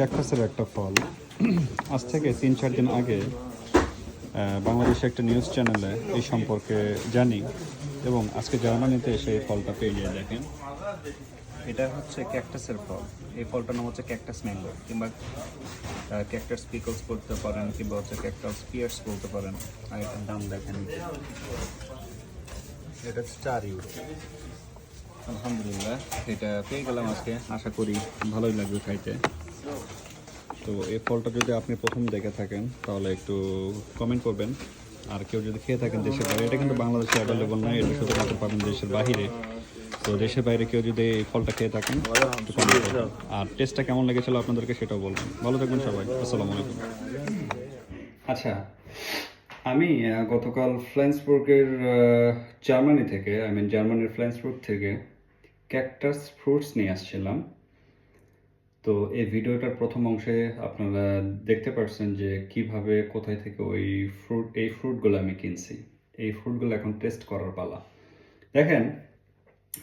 ক্যাকটাসের একটা ফল। আজ থেকে তিন, চার দিন আগে বাংলাদেশে একটা নিউজ চ্যানেলে এই সম্পর্কে জানি এবং আজকে জার্মানিতে এসে এই ফলটা পেয়ে দেখেন। এটা হচ্ছে ক্যাকটাসের ফল। এই ফলটার নাম হচ্ছে ক্যাকটাস ম্যাঙ্গো কিংবা ক্যাকটাস পিকলস করতে পারেন কিংবা হচ্ছে ক্যাকটাস পিয়ার্স বলতে পারেন। আর এটার দাম দেখেন। এটা চার ইউরো। আলহামদুলিল্লাহ, এটা পেয়ে গেলাম আজকে। আশা করি ভালোই লাগবে খাইতে। তো এই ফলটা যদি আপনি প্রথম দেখে থাকেন, তাহলে একটু কমেন্ট করবেন। আর কেউ যদি খেয়ে থাকেন দেশের বাইরে, এটা কিন্তু বাংলাদেশে অ্যাভেলেবল নয়, এটা শুধুমাত্র পাবেন দেশের বাইরে। তো দেশের বাইরে কেউ যদি এই ফলটা খেয়ে থাকেন। আর টেস্টটা কেমন লেগেছিল আপনাদেরকে সেটাও বলবেন। ভালো থাকবেন সবাই। আসসালামু আলাইকুম। আচ্ছা আমি গতকাল ফ্ল্যান্সবুর্গের জার্মানি থেকে আই মিন জার্মানির ফ্ল্যান্সবুর্গ থেকে ক্যাকটাস ফ্রুটস নিয়ে আসছিলাম। তো এই ভিডিওটার প্রথম অংশে আপনারা দেখতে পাচ্ছেন যে কীভাবে কোথায় থেকে ওই ফ্রুট এই ফ্রুটগুলো আমি কিনছি। এই ফ্রুটগুলো এখন টেস্ট করার পালা। দেখেন,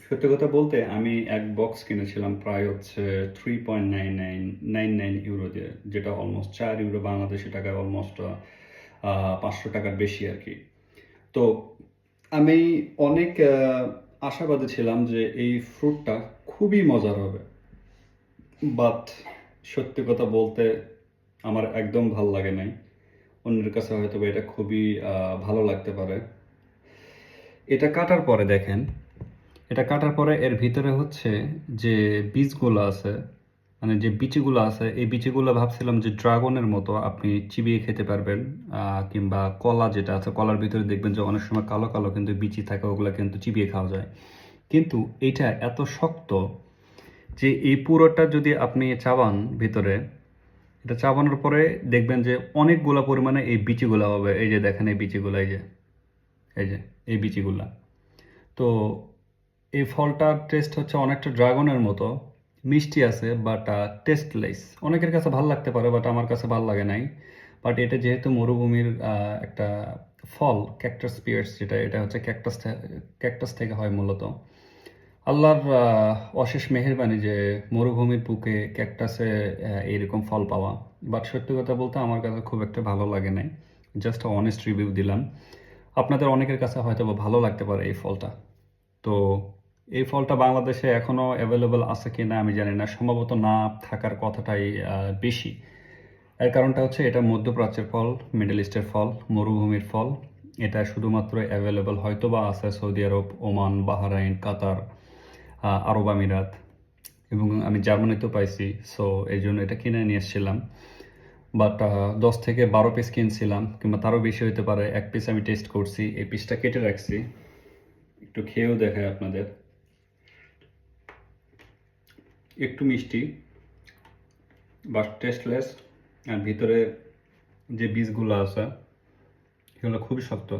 সত্যি কথা বলতে আমি এক বক্স কিনেছিলাম প্রায় হচ্ছে three point nine nine nine nine euro দিয়ে, যেটা অলমোস্ট চার ইউরো বাংলাদেশি টাকায় অলমোস্ট পাঁচশো টাকার বেশি আর কি। তো আমি অনেক আশাবাদী ছিলাম যে এই ফ্রুটটা খুবই মজার হবে। বাট সত্যি কথা বলতে আমার একদম ভালো লাগে নাই। অন্যের কাছে হয়তো এটা খুবই ভালো লাগতে পারে। এটা কাটার পরে দেখেন, এটা কাটার পরে এর ভিতরে হচ্ছে যে বীজগুলো আছে মানে যে বিচিগুলো আছে, এই বিচিগুলো ভাবছিলাম যে ড্রাগনের মতো আপনি চিবিয়ে খেতে পারবেন কিংবা কলা যেটা আছে, কলার ভিতরে দেখবেন যে অনেক সময় কালো কালো কিন্তু বিচি থাকে, ওগুলো কিন্তু চিবিয়ে খাওয়া যায়। কিন্তু এটা এত শক্ত যে এই পুরোটা যদি আপনি চাবান ভিতরে, এটা চাবানোর পরে দেখবেন যে অনেকগুলা পরিমাণে এই বিচিগুলা হবে। এই যে দেখেন এই বিচিগুলা, এই যে এই যে, এই বিচিগুলা। তো এই ফলটার টেস্ট হচ্ছে অনেকটা ড্রাগনের মতো, মিষ্টি আছে বাট টেস্টলেস অনেকের কাছে ভালো লাগতে পারে বাট আমার কাছে ভালো লাগে নাই। বাট এটা যেহেতু মরুভূমির একটা ফল ক্যাকটাস পিয়ার্স যেটা, এটা হচ্ছে ক্যাকটাস ক্যাকটাস থেকে হয় মূলত। আল্লাহর অশেষ মেহেরবানি যে মরুভূমির বুকে ক্যাকটাসে এইরকম ফল পাওয়া। বাট সত্যি কথা বলতে আমার কাছে খুব একটা ভালো লাগে নাই। জাস্ট অনেস্ট রিভিউ দিলাম। আপনাদের অনেকের কাছে হয়তো ভালো লাগতে পারে এই ফলটা। তো এই ফলটা বাংলাদেশে এখনও অ্যাভেলেবল আছে কি না আমি জানি না। সম্ভবত না থাকার কথাটাই বেশি। এর কারণটা হচ্ছে এটা মধ্যপ্রাচ্যের ফল মিডল ইস্টের ফল, মরুভূমির ফল। এটা শুধুমাত্র অ্যাভেলেবল হয়তো বা আছে Saudi Arab, Oman, Bahrain, Qatar. Arab আমিরাত। এবং আমি জার্মানিতেও পাইছি সো এই জন্য এটা কিনে নিয়ে এসেছিলাম বাট দশ থেকে বারো পিস কিনছিলাম, কিংবা তারও বেশি হতে পারে, এক পিস আমি টেস্ট করছি, এই পিসটা কেটে রাখছি। একটু খেয়েও দেখায় আপনাদের। একটু মিষ্টি বাট টেস্টলেস আর ভিতরে যে বীজগুলো আছে, এগুলো খুবই শক্ত।